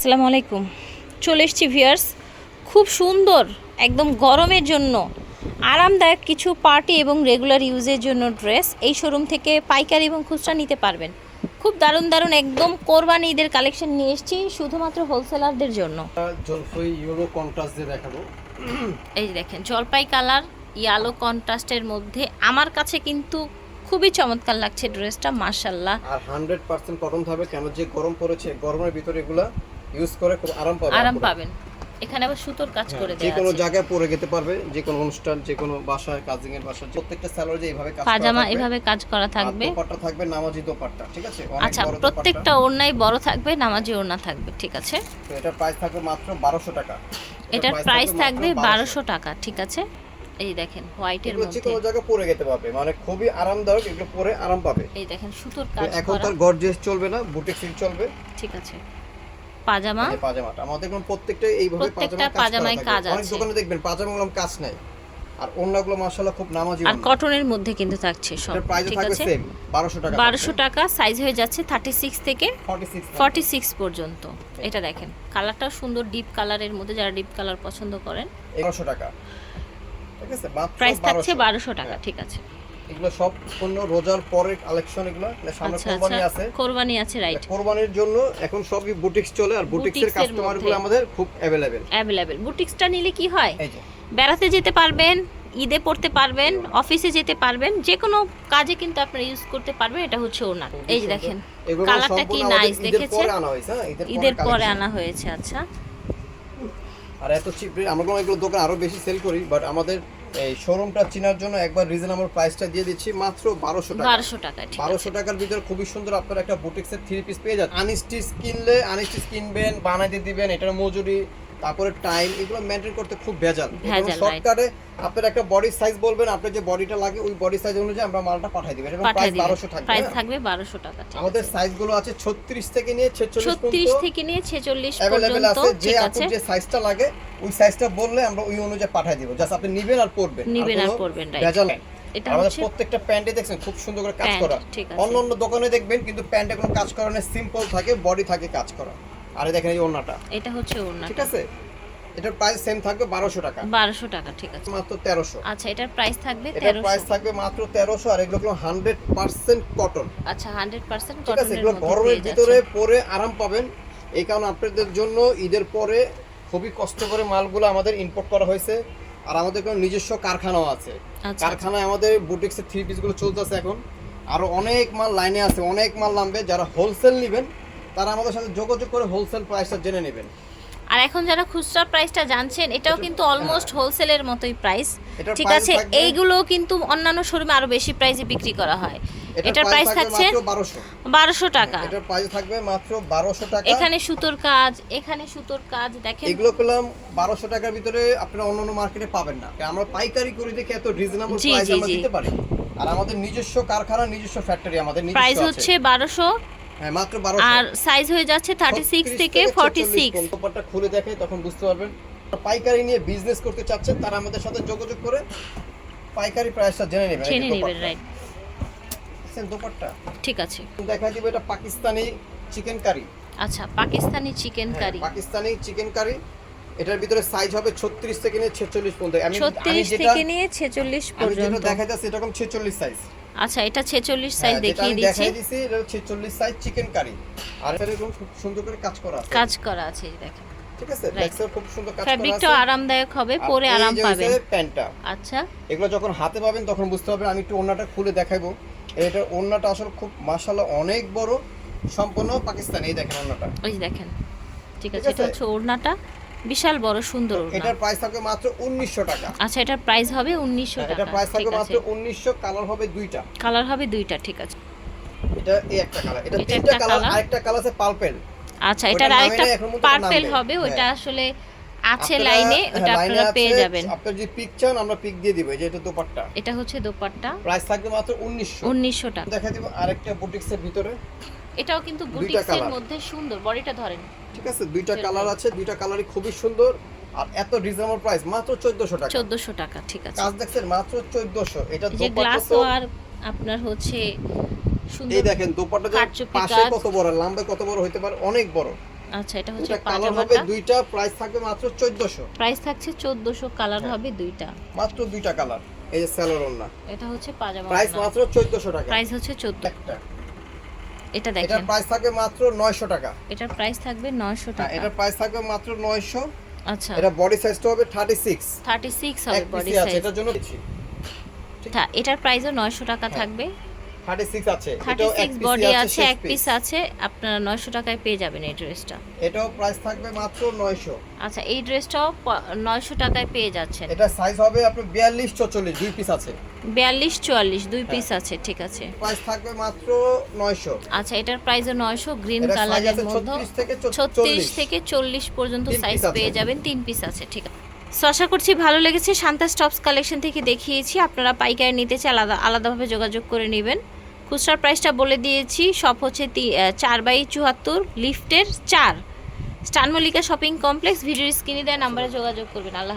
আসসালামু আলাইকুম। চলে এসছি ভিয়ার্স খুব সুন্দর একদম গরমের জন্য আরামদায়ক কিছু পার্টি এবং রেগুলার ইউজের জন্য ড্রেস এই শোরুম থেকে পাইকারি এবং খুচরা নিতে পারবেন। খুব দারুণ দারুণ একদম কোরবানি ঈদের কালেকশন নিয়ে এসেছি শুধুমাত্র হোলসেলারদের জন্য। ইউরো কন্ট্রাস্ট দিয়ে দেখাবো। এই দেখেন জলপাই কালার ইয়ালো কন্ট্রাস্টের মধ্যে আমার কাছে কিন্তু খুবই চমৎকার লাগছে ড্রেসটা মার্শাল্লাহ আর হান্ড্রেড পার্সেন্ট কটন থাকবে কেন যে গরম পড়েছে গরমের ভিতরে এগুলা ইউজ করে খুব আরাম পাবে আরাম পাবেন। এখানে আবার সুতোর কাজ করে হ্যাঁ, যে কোনো জায়গায় পরে যেতে পারবে যে কোনো অনুষ্ঠান যে কোনো বাসায় কাজিং এর বাসায় প্রত্যেকটা স্যালোর যে এইভাবে কাজ পাজামা। এভাবে কাজ করা থাকবে। দোপাট্টা থাকবে নামাজি দোপাট্টা ঠিক আছে? আচ্ছা প্রত্যেকটা ওড়নাই বড় থাকবে নামাজি ওড়না থাকবে ঠিক আছে? তো এটার প্রাইস থাকবে মাত্র বারোশো টাকা। এটার প্রাইস থাকবে মাত্র বারোশো। টাকা ঠিক আছে? এই দেখেন হোয়াইটের এগুলো যে মধ্যে। কোনো জায়গায় পরে যেতে পারবে মানে খুবই আরামদায়ক এগুলো পরে আরাম পাবে। এই দেখেন সুতোর কাজ এখন তার গর্জিয়াস চলবে না বুটিক সিল চলবে। ঠিক আছে। পাজামা? এই পাজামাটা। আমাদের প্রত্যেকটা এইভাবে প্রত্যেকটা পাজামায় কাজ অনেক আছে। দোকানে দেখবেন পাজামাগুলো কাজ নাই। আর অন্যগুলো মাশাআল্লাহ খুব নামাজি আর কটনের মধ্যে কিন্তু থাকছে সব। ঠিক আছে? 1200 টাকা বারোশো টাকা সাইজ হয়ে যাচ্ছে থার্টি সিক্স থেকে 46 ফর্টি সিক্স পর্যন্ত। এটা দেখেন কালারটাও সুন্দর ডিপ কালারের মধ্যে যারা ডিপ কালার পছন্দ করেন। 1100 টাকা। ঠিক আছে? প্রাইস থাকছে 1200 বারোশো টাকা ঠিক আছে। এগুলো সব পণ্য রোজার পরের কালেকশন এগুলো। মানে সামনে আচ্ছা কোরবানি আচ্ছা আছে। কোরবানি আছে রাইট কোরবানির জন্য এখন সবই বুটিক্স চলে আর বুটিক্সের বুটিক্সের কাস্টমারগুলো মধ্যে। আমাদের খুব অ্যাভেলেবেল অ্যাভেলেবেল বুটিক্সটা নিলে কি হয়? বেড়াতে যেতে পারবেন ঈদে পড়তে পারবেন অফিসে যেতে পারবেন যে কোনো কাজে কিন্তু আপনারা ইউজ করতে পারবেন এটা হচ্ছে ওনার এই যে দেখেন কালারটা কি নাইস দেখেছেন? হ্যাঁ ঈদের পরে আনা হয়েছে আচ্ছা। আর এত চিপ আমরা এগুলো দোকান আরও বেশি সেল করি বাট আমাদের এই শোরুমটা চেনার জন্য একবার রিজনেবল প্রাইসটা দিয়ে দিচ্ছি মাত্র বারোশো টাকা। বারোশো টাকা বারোশো টাকার ভিতরে খুবই সুন্দর আপনার একটা বুটিক্সের থ্রি পিস পেয়ে যান আনস্টিচ কিনলে আনস্টিচ কিনবেন বানাইতে দিবেন এটার মজুরি তারপরে টাইম এগুলো মেনটেন করতে খুব ভেজাল। শর্টকাটে আপনার একটা বডি সাইজ বলবেন আপনার যে বডিটা লাগে ওই বডি সাইজ অনুযায়ী আমরা মালটা পাঠাই দিবেন। এবং পাঠিয়ে প্রাইস দিবেন। বারোশো থাকবে প্রাইস হ্যাঁ? থাকবে বারোশো টাকা ঠিক আমাদের সাইজগুলো আছে ছত্রিশ থেকে নিয়ে ছেচল্লিশ ছত্রিশ পর্যন্ত থেকে নিয়ে ছেচল্লিশ অ্যাভেলেবেল পর্যন্ত আছে যে আছে। যে সাইজটা লাগে ওই সাইজটা বললে আমরা ওই অনুযায়ী পাঠিয়ে দিব। জাস্ট আপনি নিবেন আর পরবেন। নিবেন আর পরবেন, right. ভেজাল এটা আমাদের প্রত্যেকটা প্যান্টে দেখছেন খুব সুন্দর করে কাজ করা। অন্য অন্য দোকানে দেখবেন কিন্তু প্যান্টে কোনো কাজ করা নেই সিম্পল থাকে বডি থাকে কাজ করা। আর দেখেন এই ওড়নাটা। এটা হচ্ছে ওড়না ঠিক আছে? এটার প্রাইস সেম থাকবে বারোশো টাকা। বারোশো টাকা ঠিক আছে। মাত্র তেরোশো। আচ্ছা এটার প্রাইস থাকবে এটার প্রাইস থাকবে মাত্র তেরোশো আর এগুলো হান্ড্রেড পার্সেন্ট কটন আচ্ছা হান্ড্রেড পার্সেন্ট ঠিক আছে? এগুলো গরমের ভিতরে পরে আরাম পাবেন। এই কারণে আপনাদের জন্য ঈদের পরে খুবই কষ্ট করে মালগুলো আমাদের ইম্পোর্ট করা হয়েছে। আর আমাদের কোনো নিজস্ব কারখানাও আছে। আচ্ছা। কারখানায় আমাদের বুটিক্সের থ্রি পিসগুলো চলতেছে এখন। আরও অনেক মাল লাইনে আছে অনেক মাল নামবে। যারা হোলসেল নেবেন তারা আমাদের সাথে যোগাযোগ করে হোলসেল প্রাইসটা জেনে নেবেন। আর এখন যারা খুচরা প্রাইসটা জানছেন এটাও কিন্তু অলমোস্ট হোলসেলের মতোই প্রাইস ঠিক আছে? এইগুলো কিন্তু অন্যান্য শোরুমে আরও বেশি প্রাইসে বিক্রি করা হয়। এটার প্রাইস থাকছে মাত্র বারোশো। বারোশো টাকা। এটার প্রাইস থাকবে মাত্র বারোশো টাকা। এখানে সুতোর কাজ এখানে সুতোর কাজ দেখেন। এগুলো পেলাম বারোশো টাকার ভিতরে আপনারা অন্য অন্য মার্কেটে পাবেন না। আমরা পাইকারি করে দেখে এত রিজনেবল প্রাইস আমরা দিতে পারি। আর আমাদের নিজস্ব কারখানা নিজস্ব ফ্যাক্টরি আমাদের নিজস্ব প্রাইস হচ্ছে বারোশো। হ্যাঁ মাত্র আর সাইজ হয়ে যাচ্ছে থার্টি সিক্স থেকে ফর্টি সিক্স খুলে দেখে তখন বুঝতে পারবেন। পাইকারি নিয়ে বিজনেস করতে চাচ্ছেন তারা আমাদের সাথে যোগাযোগ করে পাইকারি প্রাইসটা জেনে নেবেন। জেনে নেবেন রাইট দোপাট্টা? ঠিক আছে। দেখা দিবে এটা পাকিস্তানি চিকেন কারি আচ্ছা Pakistani chicken curry Pakistani chicken curry এটার ভিতরে সাইজ হবে 36 থেকে নিয়ে 46 পর্যন্ত। আমি আমি ছত্রিশ যেটা থেকে নিয়ে ছেচল্লিশ আমি যেটা পর্যন্ত। দেখা যাচ্ছে এরকম 46 সাইজ আচ্ছা এটা ছেচল্লিশ সাইজ হ্যাঁ, দেখিয়ে দিচ্ছি দেখাই দিছি এটা 46 সাইজ চিকেন কারি আর এটা এরকম খুব সুন্দর করে কাজ করা আছে। কাজ করা আছে এই দেখেন। ঠিক আছে. ব্যাকসাইড খুব সুন্দর কাজ করা আছে। ফ্যাব্রিকটাও আরামদায়ক হবে পরে আরাম পাবেন। হচ্ছে প্যান্টটা আচ্ছা। এগুলো যখন হাতে পাবেন তখন বুঝতে পারবেন আমি একটু ওড়নাটা খুলে দেখাবো এটা ওড়নাটা আসলে খুব মাশাআল্লাহ অনেক বড় সম্পূর্ণ পাকিস্তানি এই দেখেন ওড়নাটা। ওই দেখেন। ঠিক ঠিক আছে এটা হচ্ছে ওড়নাটা। বিশাল বড় সুন্দর এটার প্রাইস থাকবে মাত্র 1900 টাকা। আচ্ছা এটার প্রাইস হবে উনিশশো হ্যাঁ, টাকা। এটার প্রাইস থাকবে মাত্র 1900 কালার হবে দুইটা। কালার হবে দুইটা ঠিক আছে। এটা এই একটা কালার এটা তিনটা কালার আরেকটা কালার আছে পার্পল আচ্ছা এটার আরেকটা পার্পেল হবে ওটা হ্যাঁ। আসলে আছে লাইনে ওটা আপনারা পেয়ে যাবেন। আপনার যে পিক চান আমরা পিক দিয়ে দিব এই যে এটা দোপাট্টা। এটা হচ্ছে দোপাট্টা। প্রাইস থাকবে মাত্র 1900 উনিশশো টাকা। দেখা দিব আরেকটা বুটিক্সের ভিতরে। এটাও কিন্তু বুটিক্সের মধ্যে সুন্দর বডিটা ধরেন। ঠিক আছে দুইটা কালার আছে দুইটা কালারই খুবই সুন্দর। আর এত রিজনেবল প্রাইস মাত্র 1400 টাকা। চোদ্দশো টাকা ঠিক আছে। কাজ দেখছেন মাত্র 1400 এটা যে গ্লাস আর আপনার হচ্ছে সুন্দর এই দেখেন দোপাট্টা পাশে কত বড় লম্বা কত বড় হতে পারে অনেক বড়। আচ্ছা এটা হচ্ছে কালার হবে দুইটা প্রাইস থাকবে মাত্র 1400 প্রাইস থাকছে চোদ্দোশো কালার হ্যাঁ। হবে দুইটা। মাত্র দুইটা কালার এই যে স্যালোর ওন্না এটা হচ্ছে পাজামা প্রাইস মাত্র 1400 টাকা। প্রাইস হচ্ছে চোদ্দ একটা। এটা এটার এটা প্রাইস থাকবে মাত্র 900 টাকা। এটার প্রাইস থাকবে নয়শো হ্যাঁ টাকা। এটার প্রাইস থাকবে মাত্র 900 আচ্ছা। এটা বডি সাইজটা হবে 36 থার্টি সিক্স হবে এক বডি সাইজ এটার জন্য দিচ্ছি। এটার প্রাইসও নয়শো টাকা হ্যাঁ। থাকবে। 36 আছে। এটাও এক বডি আছে এক পিস আছে আপনারা টাকায় পেয়ে যাবেন এই ড্রেসটা এটাও প্রাইস থাকবে মাত্র 900 আচ্ছা এই ড্রেসটাও নয়শো টাকায় পেয়ে যাচ্ছেন। এটা সাইজ হবে আপনার 42 44 দুই পিস আছে। দুই হ্যাঁ। পিস আছে ঠিক আছে। প্রাইস থাকবে মাত্র 900 আচ্ছা এটার প্রাইসও নয়শো গ্রিন এটা কালারের মধ্যে 36 থেকে ছত্রিশ 40 থেকে চল্লিশ পর্যন্ত সাইজ পেয়ে যাবেন তিন পিস আছে ঠিক আছে। সো আশা করছি ভালো লেগেছে। শান্তা স্টপস কালেকশন থেকে দেখিয়েছি। আপনারা পাইকারি নিতে চাই আলাদা আলাদাভাবে যোগাযোগ করে নেবেন। খুচরার প্রাইসটা বলে দিয়েছি। সব হচ্ছে চার বাই চুয়াত্তর, লিফটের চার। স্টান মল্লিকা শপিং কমপ্লেক্স, ভিডিওর স্ক্রিনে দেয় নাম্বারে যোগাযোগ করবেন। আল্লাহ